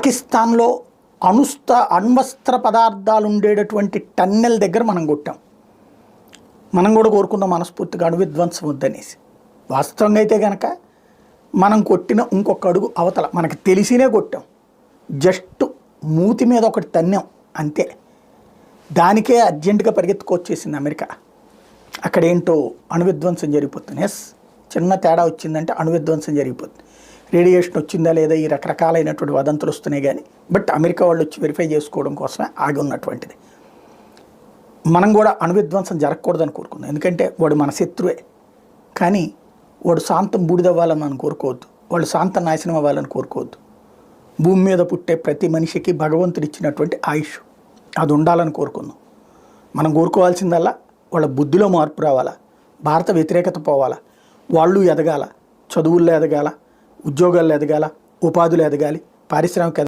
పాకిస్తాన్లో అణుస్త అణ్వస్త్ర పదార్థాలు ఉండేటటువంటి టన్నెల్ దగ్గర మనం కొట్టాం. మనం కూడా కోరుకుందాం మనస్ఫూర్తిగా అణు విధ్వంసం వద్దనేసి. వాస్తవంగా అయితే కనుక మనం కొట్టిన ఇంకొక అడుగు అవతల మనకు తెలిసినే కొట్టాం. జస్ట్ మూతి మీద ఒకటి తన్నాం అంతే. దానికే అర్జెంటుగా పరిగెత్తుకొచ్చేసింది అమెరికా. అక్కడ ఏంటో అణు విధ్వంసం జరిగిపోతుంది. ఎస్ చిన్న తేడా వచ్చిందంటే అణు విధ్వంసం జరిగిపోతుంది. రేడియేషన్ వచ్చిందా లేదా ఈ రకరకాలైనటువంటి వదంతులు వస్తున్నాయి కానీ బట్ అమెరికా వాళ్ళు వచ్చి వెరిఫై చేసుకోవడం కోసమే ఆగి ఉన్నటువంటిది. మనం కూడా అణువిధ్వంసం జరగకూడదని కోరుకుందాం. ఎందుకంటే వాడు మన శత్రువే. కానీ వాడు శాంతం బూడిదవ్వాలని మనం కోరుకోవద్దు. వాళ్ళు శాంతం నాశనం అవ్వాలని కోరుకోవద్దు. భూమి మీద పుట్టే ప్రతి మనిషికి భగవంతుడు ఇచ్చినటువంటి ఆయుష్. అది ఉండాలని కోరుకుందాం. మనం కోరుకోవాల్సిందల్లా వాళ్ళ బుద్ధిలో మార్పు రావాలా? భారత వ్యతిరేకత పోవాలా? వాళ్ళు ఎదగాల? చదువుల్లో ఎదగాల? ఉద్యోగాలు ఎదగాల ఉపాధులు ఎదగాలి పారిశ్రామిక